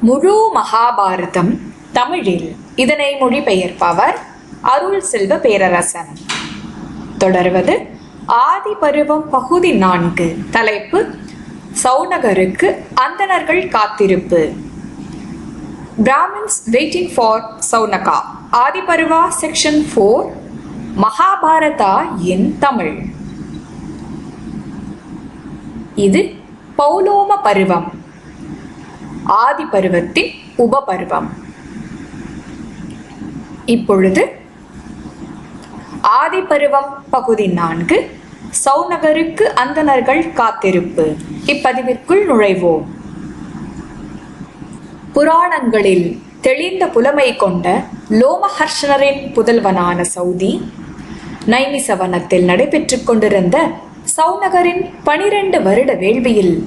முழு மகாபாரதம் தமிழில். இதனை மொழிபெயர்ப்பவர் அருள் செல்வ பேரரசன். தொடர்வது ஆதி பருவம் பகுதி நான்கு தலைப்பு சௌனகருக்கு அந்தணர்கள் காத்திருப்பு. Brahmins waiting for Shaunaka Adi Parva section four Mahabharata in Tamil. இது பௌலோம பருவம். ஆதி பருவத்தின் உபபருவம். இப்பொழுது ஆதி பருவம் பகுதி நான்கு சௌநகருக்கு அந்தணர்கள் காத்திருப்பு. இப்பதிவிற்குள் நுழைவோம். புராணங்களில் தெளிந்த புலமை கொண்ட லோமஹர்ஷனரின் புதல்வனான சௌதி நைமிசவனத்தில் நடைபெற்றுக் கொண்டிருந்த சௌநகரின் பனிரெண்டு வருட வேள்வியில்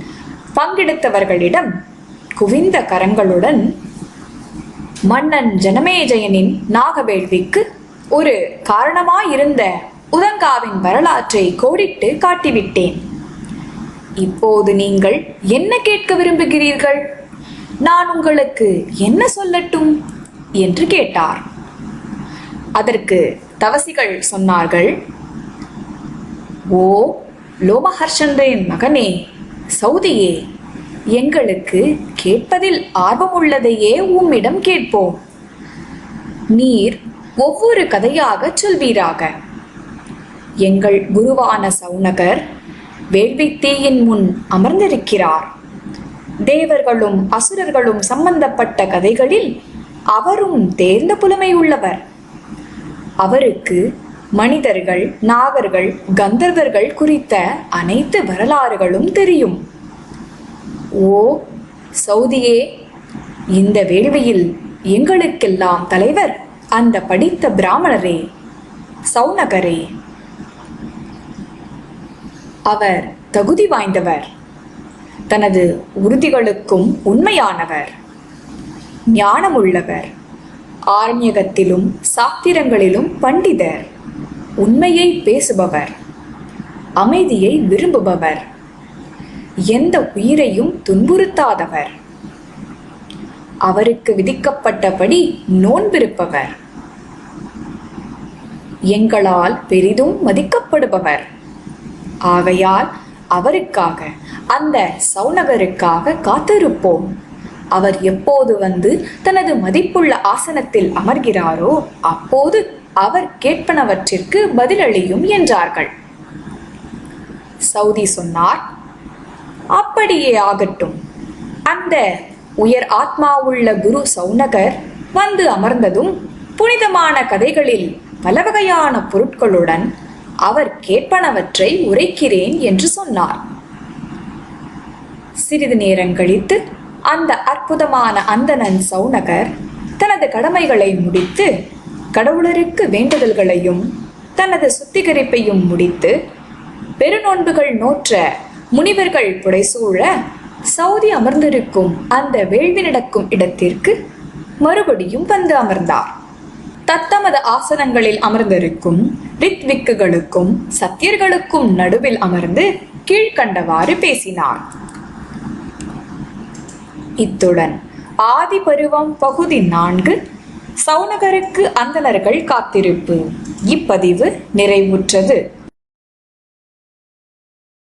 பங்கெடுத்தவர்களிடம் குவிந்த கரங்களுடன் மன்னன் ஜனமேஜயனின் நாகவேள்விக்கு ஒரு காரணமாயிருந்த உதங்காவின் வரலாற்றை கோடிட்டு காட்டிவிட்டேன். இப்போது நீங்கள் என்ன கேட்க விரும்புகிறீர்கள்? நான் உங்களுக்கு என்ன சொல்லட்டும்? என்று கேட்டார். அதற்கு தவசிகள் சொன்னார்கள் ஓ லோமஹர்ஷன்றின் மகனே சௌதியே எங்களுக்கு கேட்பதில் ஆர்வமுள்ளதையே உம்மிடம் கேட்போம். நீர் ஒவ்வொரு கதையாக சொல்வீராக. எங்கள் குருவான சௌனகர் வேள்வித்தீயின் முன் அமர்ந்திருக்கிறார். தேவர்களும் அசுரர்களும் சம்பந்தப்பட்ட கதைகளில் அவரும் தேர்ந்த புலமை உள்ளவர் அவருக்கு மனிதர்கள் நாகர்கள் கந்தர்வர்கள் குறித்த அனைத்து வரலாறுகளும் தெரியும். ஓ சௌதியே இந்த வேள்வியில் எங்களுக்கெல்லாம் தலைவர் அந்த படித்த பிராமணரே சௌனகரே அவர் தகுதி வாய்ந்தவர் தனது உறுதிகளுக்கும் உண்மையானவர் ஞானமுள்ளவர் ஆரண்யகத்திலும் சாத்திரங்களிலும் பண்டிதர் உண்மையை பேசுபவர் அமைதியை விரும்புபவர். எந்த உயிரையும் துன்புறுத்தாதவர். அவருக்கு விதிக்கப்பட்டபடி நோன்பிருப்பவர். எங்களால் பெரிதும் மதிக்கப்படுபவர். ஆகையால் அவருக்காக அந்த சௌனகருக்காக காத்திருப்போம். அவர் எப்போது வந்து தனது மதிப்புள்ள ஆசனத்தில் அமர்கிறாரோ அப்போது அவர் கேட்பனவற்றிற்கு பதிலளியும் என்றார்கள். சவுதி சொன்னார் அப்படியே ஆகட்டும். அந்த உயர் ஆத்மாவுள்ள குரு சௌனகர் வந்து அமர்ந்ததும் புனிதமான கதைகளில் பல வகையான பொருட்களுடன் அவர் கேட்பனவற்றை உரைக்கிறேன் என்று சொன்னார். சிறிது நேரம் கழித்து அந்த அற்புதமான அந்தணன் சௌனகர் தனது கடமைகளை முடித்து கடவுளருக்கு வேண்டுதல்களையும் தனது சுத்திகரிப்பையும் முடித்து பெருநோன்புகள் நோற்ற முனிவர்கள் புடைசூழ சவுதி அமர்ந்திருக்கும் அந்த வேள்வி நடக்கும் இடத்திற்கு மறுபடியும் வந்து அமர்ந்தார். தத்தமது ஆசனங்களில் அமர்ந்திருக்கும் ரித்விக்குகளுக்கும் சத்தியர்களுக்கும் நடுவில் அமர்ந்து கீழ்கண்டவாறு பேசினார். இத்துடன் ஆதி பருவம் பகுதி நான்கு சௌனகருக்கு அந்தணர்கள் காத்திருப்பு. இப்பதிவு நிறைவுற்றது.